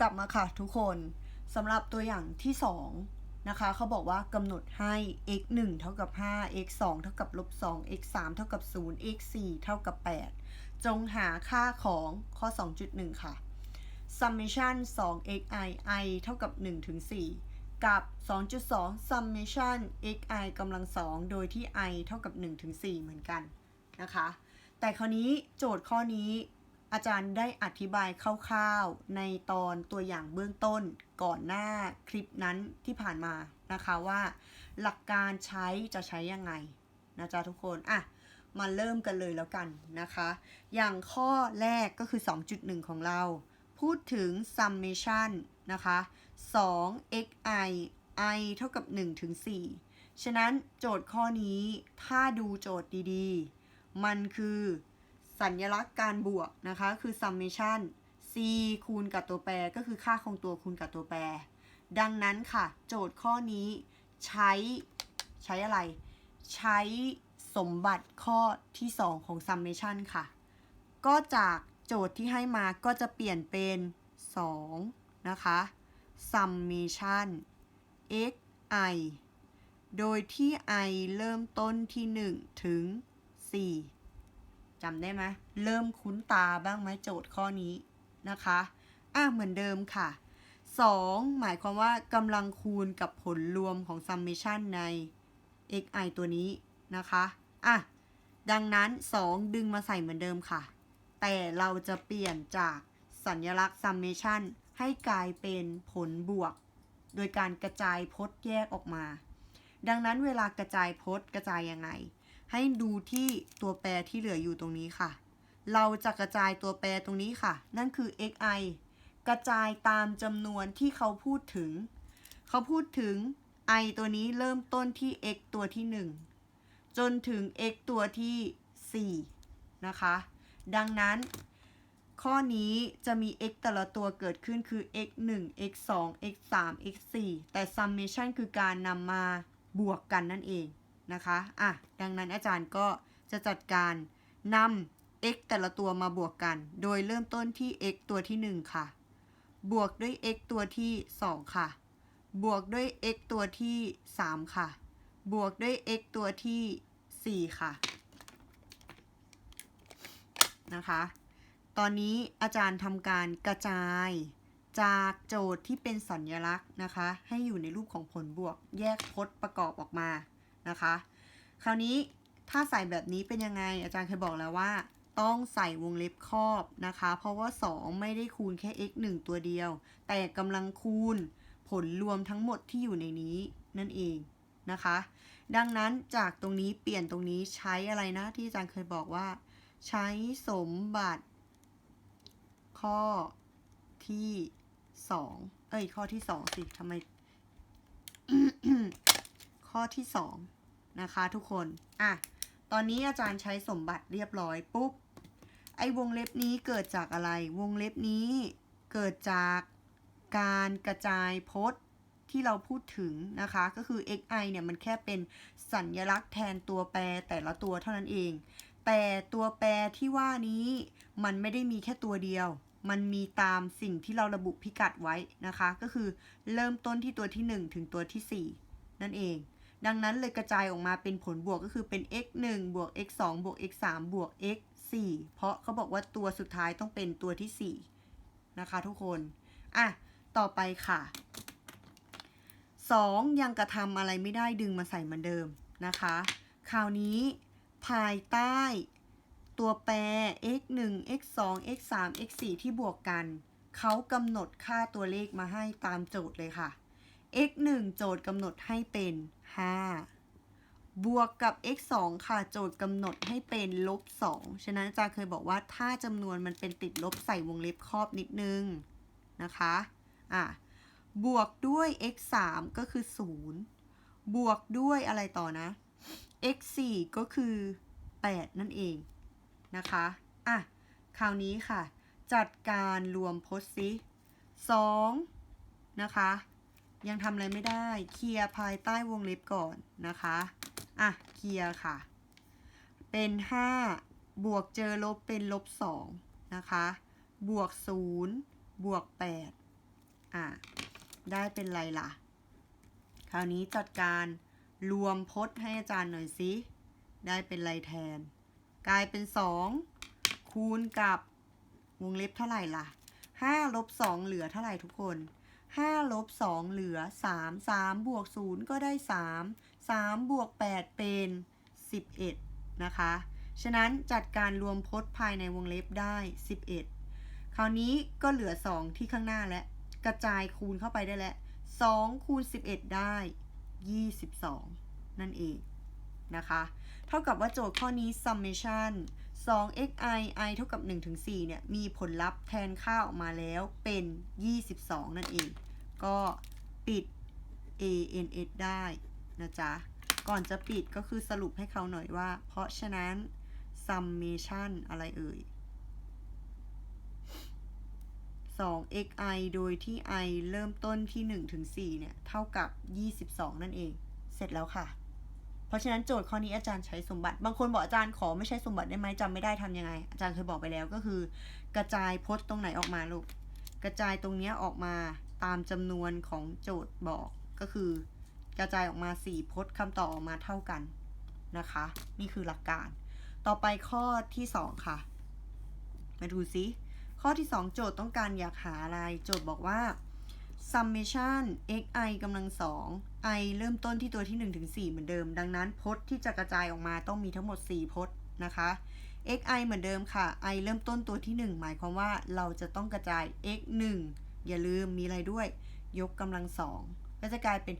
กลับมาค่ะทุกคนสำหรับตัวอย่างที่ 2 นะคะเขาบอกว่ากำหนดให้ x 1 เท่ากับ 5 x 2 เท่ากับลบ2 x 3 เท่ากับ0 x 4 เท่ากับ 8 จงหาค่าของข้อ 2.1 ค่ะ summation 2 x i i เท่ากับ1ถึง4กับ 2.2 summation x i กำลัง 2 โดยที่ i เท่ากับ1ถึง4เหมือนกันนะคะ แต่คราวนี้โจทย์ข้อนี้ อาจารย์ได้อธิบายคร่าวๆ ในตอนตัวอย่างเบื้องต้นก่อนหน้าคลิปนั้นที่ผ่านมานะคะว่า หลักการใช้จะใช้ยังไงนะจ๊ะทุกคนอะมาเริ่มกันเลยแล้วกันนะคะ อย่างข้อแรกก็คือ 2.1 ของเรา พูดถึง summation นะคะ2 xi i เท่ากับ1ถึง4ฉะนั้นโจทย์ข้อนี้ถ้าดูโจทย์ดีๆ มันคือ สัญลักษณ์การบวกนะคะ คือ summation c คูณกับตัวแปรก็คือค่าคงตัวคูณกับตัวแปร ดังนั้นค่ะ โจทย์ข้อนี้ใช้ใช้อะไร ใช้สมบัติข้อที่ 2 ของ summation ค่ะ ก็จากโจทย์ที่ให้มาก็จะเปลี่ยนเป็น 2 นะคะ summation x i โดยที่ i เริ่มต้นที่ 1 ถึง 4 จำได้ไหมเริ่มคุ้นตาบ้างไหมโจทย์ข้อนี้นะคะอะเหมือนเดิมค่ะ 2 หมายความว่ากำลังคูณกับผลรวมของ summation ใน xi ตัวนี้นะคะอะดังนั้น 2 ดึงมาใส่เหมือนเดิมค่ะ แต่เราจะเปลี่ยนจากสัญลักษณ์ summation ให้กลายเป็นผลบวก โดยการกระจายพจน์แยกออกมา ดังนั้นเวลากระจายพจน์กระจายยังไง ให้ดูที่ตัวแปรที่เหลืออยู่ตรงนี้ค่ะ เราจะกระจายตัวแปรตรงนี้ค่ะ นั่นคือ xi กระจายตามจำนวนที่เขาพูดถึง เขาพูดถึง i ตัวนี้เริ่มต้นที่ x ตัวที่ 1 จนถึง x ตัวที่ 4 นะคะ ดังนั้น ข้อนี้จะมี x แต่ละตัวเกิดขึ้นคือ x 1 x 2 x 3 x 4แต่ summation คือการนำมาบวกกันนั่นเอง นะคะอะดังนั้นอาจารย์ก็จะจัดการนำ x แต่ละตัวมาบวกกัน โดยเริ่มต้นที่ x ตัวที่ 1 ค่ะ บวกด้วย x ตัวที่ 2 ค่ะ บวกด้วย x ตัวที่ 3 ค่ะ บวกด้วย x ตัวที่ 4 ค่ะนะคะ ตอนนี้อาจารย์ทำการกระจายจากโจทย์ที่เป็นสัญลักษณ์นะคะ ให้อยู่ในรูปของผลบวกแยกพจน์ประกอบออกมา นะคะ คราวนี้ถ้าใส่แบบนี้เป็นยังไง อาจารย์เคยบอกแล้วว่า ต้องใส่วงเล็บครอบนะคะ เพราะว่า 2 ไม่ได้คูณแค่ x 1 ตัวเดียว แต่กำลังคูณผลรวมทั้งหมดที่อยู่ในนี้นั่นเองนะคะ ดังนั้นจากตรงนี้เปลี่ยนตรงนี้ใช้อะไรนะที่อาจารย์เคยบอกว่า ใช้สมบัติข้อที่2เอ้ย ข้อที่2สิทำไม ข้อที่ 2 นะคะทุกคน อะ ตอนนี้อาจารย์ใช้สมบัติเรียบร้อยปุ๊บ ไอ้วงเล็บนี้เกิดจากอะไร วงเล็บนี้เกิดจากการกระจายพจน์ที่เราพูดถึงนะคะ ก็คือ xi เนี่ยมันแค่เป็นสัญญลักษณ์แทนตัวแปรแต่ละตัวเท่านั้นเอง แต่ตัวแปรที่ว่านี้มันไม่ได้มีแค่ตัวเดียว มันมีตามสิ่งที่เราระบุพิกัดไว้นะคะ ก็คือเริ่มต้นที่ตัวที่ 1 ถึงตัวที่ 4 นั่นเอง ดังนั้นเลยกระจายออกมาเป็นผลบวกก็คือเป็น x 1บวก x 2บวก x 3บวก x 4เพราะเขาบอกว่าตัวสุดท้ายต้องเป็นตัวที่ 4 นะคะทุกคน อะ ต่อไปค่ะ 2 ยังกระทำอะไรไม่ได้ดึงมาใส่เหมือนเดิมนะคะ คราวนี้ภายใต้ตัวแปร x 1 x 2 x 3 x 4ที่บวกกัน เขากำหนดค่าตัวเลขมาให้ตามโจทย์เลยค่ะ x 1โจทย์กำหนดให้เป็น 5 บวกกับ x 2ค่ะ โจทย์กำหนดให้เป็นลบ2ฉะนั้นอาจารย์เคยบอกว่าถ้าจำนวนมันเป็นติดลบใส่วงเล็บครอบนิดนึงนะคะอะบวกด้วย x 3ก็คือ 0 บวกด้วยอะไรต่อนะ x 4ก็คือ 8 นั่นเองนะคะอะคราวนี้ค่ะ จัดการรวมพจน์ซิ2นะคะ ยังทำอะไรไม่ได้ เคลียร์ภายใต้วงเล็บก่อนนะคะ อะ เคลียร์ค่ะ เป็น 5 บวกเจอลบเป็นลบ2นะคะ บวก 0 บวก 8 อะ ได้เป็นไรล่ะ คราวนี้จัดการรวมพจน์ให้อาจารย์หน่อยสิ ได้เป็นไรแทน กลายเป็น 2 คูณกับวงเล็บเท่าไหร่ล่ะ5ลบ2เหลือเท่าไหร่ทุกคน 5ลบ2เหลือ 3 3 บวก 0 ก็ได้ 3 3 บวก 8 เป็น 11 นะคะ ฉะนั้นจัดการรวมพจน์ภายในวงเล็บได้ 11 คราวนี้ก็เหลือ 2 ที่ข้างหน้าและกระจายคูณเข้าไปได้แล้ว 2 คูณ 11 ได้ 22 นั่นเองนะคะ เท่ากับว่าโจทย์ข้อนี้ summation 2xi i เท่ากับ 1 ถึง 4 เนี่ย มีผลลัพธ์แทนค่าออกมาแล้วเป็น 22 นั่นเอง ก็ปิด ans ได้นะจ๊ะ ก่อนจะปิดก็คือสรุปให้เขาหน่อยว่า เพราะฉะนั้น summation อะไรเอ่ย 2xi โดยที่ i เริ่มต้นที่ 1 ถึง 4 เนี่ย เท่ากับ 22 นั่นเอง เสร็จแล้วค่ะ เพราะฉะนั้นโจทย์ข้อนี้อาจารย์ใช้สมบัติ บางคนบอกอาจารย์ขอไม่ใช้สมบัติได้ไหมจำไม่ได้ทำยังไง อาจารย์เคยบอกไปแล้วก็คือ กระจายพจน์ตรงไหนออกมาลูก กระจายตรงเนี้ออกมาตามจำนวนของโจทย์บอกก็คือ กระจายออกมา4พจน์คำตอบออกมาเท่ากันนะคะ นี่คือหลักการ ต่อไปข้อที่ 2 ค่ะ มาดูซิข้อที่ 2 โจทย์ต้องการอยากหาอะไร โจทย์บอกว่า summation xi กำลัง2 i เริ่มต้นที่ตัวที่1ถึง4เหมือนเดิม ดังนั้นพจน์ที่จะกระจายออกมาต้องมีทั้งหมด 4 พจน์นะคะ xi เหมือนเดิมค่ะ i เริ่มต้นตัวที่ 1 หมายความว่าเราจะต้องกระจาย x 1อย่าลืมมีอะไรด้วย ยกกำลัง2ก็จะกลายเป็น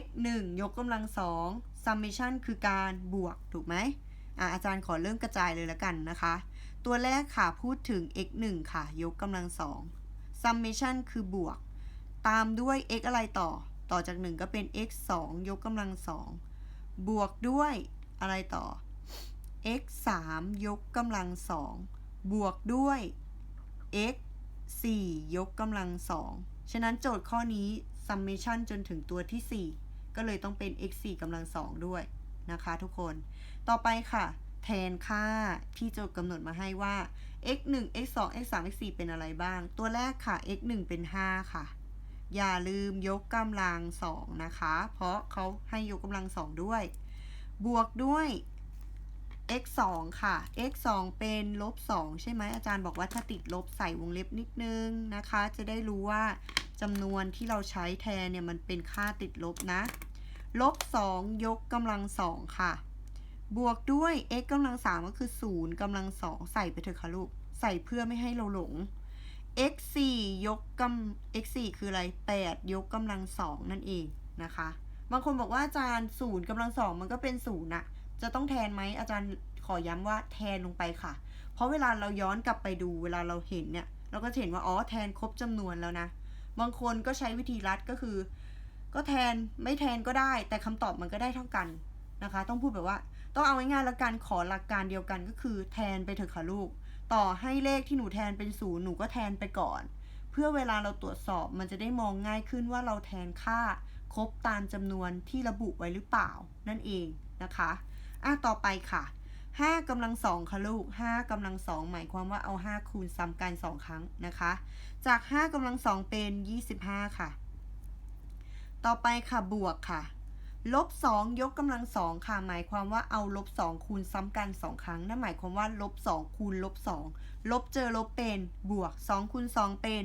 x 1ยกกำลัง2 summation คือการบวกถูกไหมอะอาจารย์ขอเริ่มกระจายเลยแล้วกันนะคะ ตัวแรกค่ะพูดถึง x 1ค่ะ ยกกำลัง2 summation คือบวก ตามด้วย x อะไรต่อ ต่อจาก 1 ก็เป็น x 2 ยกกำลัง 2 บวกด้วยอะไรต่อ x 3 ยกกำลัง 2 บวกด้วย x 4 ยกกำลัง 2 ฉะนั้นโจทย์ข้อนี้ summation จนถึงตัวที่ 4 ก็เลยต้องเป็น x 4กำลัง 2 ด้วยนะคะทุกคน ต่อไปค่ะ แทนค่าที่โจทย์กำหนดมาให้ว่า x 1 x 2 x 3 x 4เป็นอะไรบ้าง ตัวแรกค่ะ x 1เป็น 5 ค่ะ อย่าลืมยกกำลัง2นะคะ เพราะเขาให้ยกกำลัง2ด้วย บวกด้วย x 2ค่ะ x 2เป็นลบ2ใช่ไหมอาจารย์บอกว่าถ้าติดลบใส่วงเล็บนิดนึงนะคะ จะได้รู้ว่าจำนวนที่เราใช้แทนเนี่ยมันเป็นค่าติดลบนะ ลบ 2 ยกกำลัง2ค่ะ บวกด้วย x กำลัง3ก็คือ0กำลัง2ใส่ไปเถอะค่ะลูก ใส่เพื่อไม่ให้เราหลง x 4ยกกำ x 4คืออะไร 8 ยกกำลัง2นั่นเองนะคะ บางคนบอกว่าอาจารย์0กำลัง2มันก็เป็น0น่ะจะต้องแทนไหมอาจารย์ขอย้ำว่าแทนลงไปค่ะ เพราะเวลาเราย้อนกลับไปดูเวลาเราเห็นเนี่ย เราก็จะเห็นว่าอ๋อแทนครบจำนวนแล้วนะ บางคนก็ใช้วิธีรัดก็คือ ก็แทนไม่แทนก็ได้ แต่คำตอบมันก็ได้เท่ากันนะคะ ต้องพูดแบบว่า ต้องเอาง่ายๆแล้วกันขอหลักการเดียวกันก็คือ แทนไปเถอะค่ะลูก ต่อให้เลขที่หนูแทนเป็นศูนย์หนูก็แทนไปก่อน เพื่อเวลาเราตรวจสอบมันจะได้มองง่ายขึ้นว่าเราแทนค่าครบตามจำนวนที่ระบุไว้หรือเปล่า นั่นเองนะคะอะต่อไปค่ะ5กำลังสองค่ะลูก5กำลังสองหมายความว่าเอา 5 คูณซ้ำกัน2ครั้งนะคะ จาก 5กำลังสองเป็น 25 ค่ะ ต่อไปค่ะบวกค่ะ ลบ2ยกกำลังสองค่ะ หมายความว่าเอาลบ2คูณซ้ำกัน2ครั้ง นั่นหมายความว่าลบ2คูณลบ2ลบเจอลบเป็นบวก2คูณ2เป็น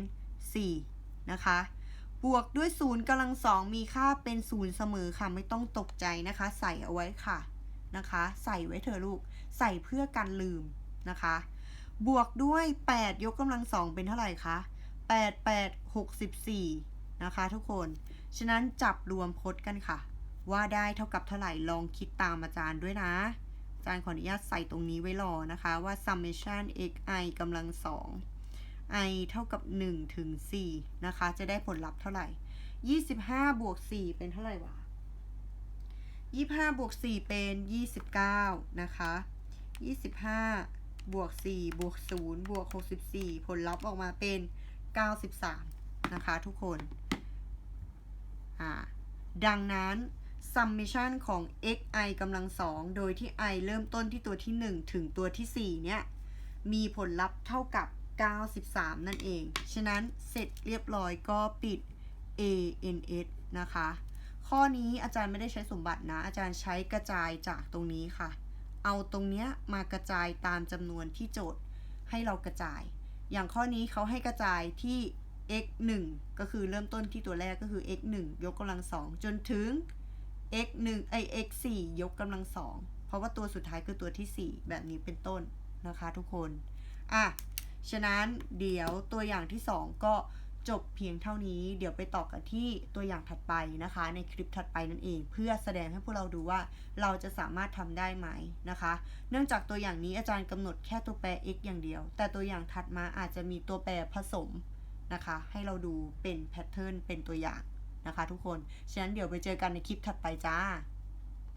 4นะคะ บวกด้วย0กำลังสองมีค่าเป็น0เสมอค่ะไม่ต้องตกใจนะคะ ใส่เอาไว้ค่ะนะคะ ใส่ไว้เถอะลูก ใส่เพื่อกันลืมนะคะ บวกด้วย 8 ยกกำลังสองเป็นเท่าไหร่คะ8 8 64 นะคะทุกคน ฉะนั้นจับรวมพจน์กันค่ะ ว่าได้เท่ากับเท่าไหร่ลองคิดตามอาจารย์ด้วยนะ อาจารย์ขออนุญาตใส่ตรงนี้ไว้รอนะคะว่า summation xi กำลังสอง i เท่ากับ1ถึง4นะคะ จะได้ผลลัพธ์เท่าไหร่ 25 บวก 4 เป็นเท่าไหร่วะ 25 บวก 4 เป็น 29 นะคะ 25 บวก 4 บวก 0 บวก 64 ผลลัพธ์ออกมาเป็น 93 นะคะทุกคน อ่า ดังนั้น summation ของ xi กำลัง2โดยที่ i เริ่มต้นที่ตัวที่ 1 ถึงตัวที่ 4 เนี่ย มีผลลัพธ์เท่ากับ 93 นั่นเอง ฉะนั้นเสร็จเรียบร้อยก็ปิด a n s นะคะ ข้อนี้อาจารย์ไม่ได้ใช้สมบัตินะ อาจารย์ใช้กระจายจากตรงนี้ค่ะ เอาตรงเนี้ยมากระจายตามจำนวนที่โจทย์ให้เรากระจาย อย่างข้อนี้เขาให้กระจายที่ x 1ก็คือเริ่มต้นที่ตัวแรกก็คือ x 1ยกกำลังสองจนถึง x 1ไอ x 4ยกกำลังสองเพราะว่าตัวสุดท้ายคือตัวที่ 4 แบบนี้เป็นต้นนะคะทุกคน อะ ฉะนั้นเดี๋ยวตัวอย่างที่ 2 ก็จบเพียงเท่านี้ เดี๋ยวไปต่อกันที่ตัวอย่างถัดไปนะคะ ในคลิปถัดไปนั่นเอง เพื่อแสดงให้พวกเราดูว่าเราจะสามารถทำได้ไหมนะคะ เนื่องจากตัวอย่างนี้อาจารย์กำหนดแค่ตัวแปร x อย่างเดียว แต่ตัวอย่างถัดมาอาจจะมีตัวแปรผสมนะคะ ให้เราดูเป็นแพทเทิร์นเป็นตัวอย่าง นะคะทุกคน ฉะนั้นเดี๋ยวไปเจอกันในคลิปถัดไปจ้า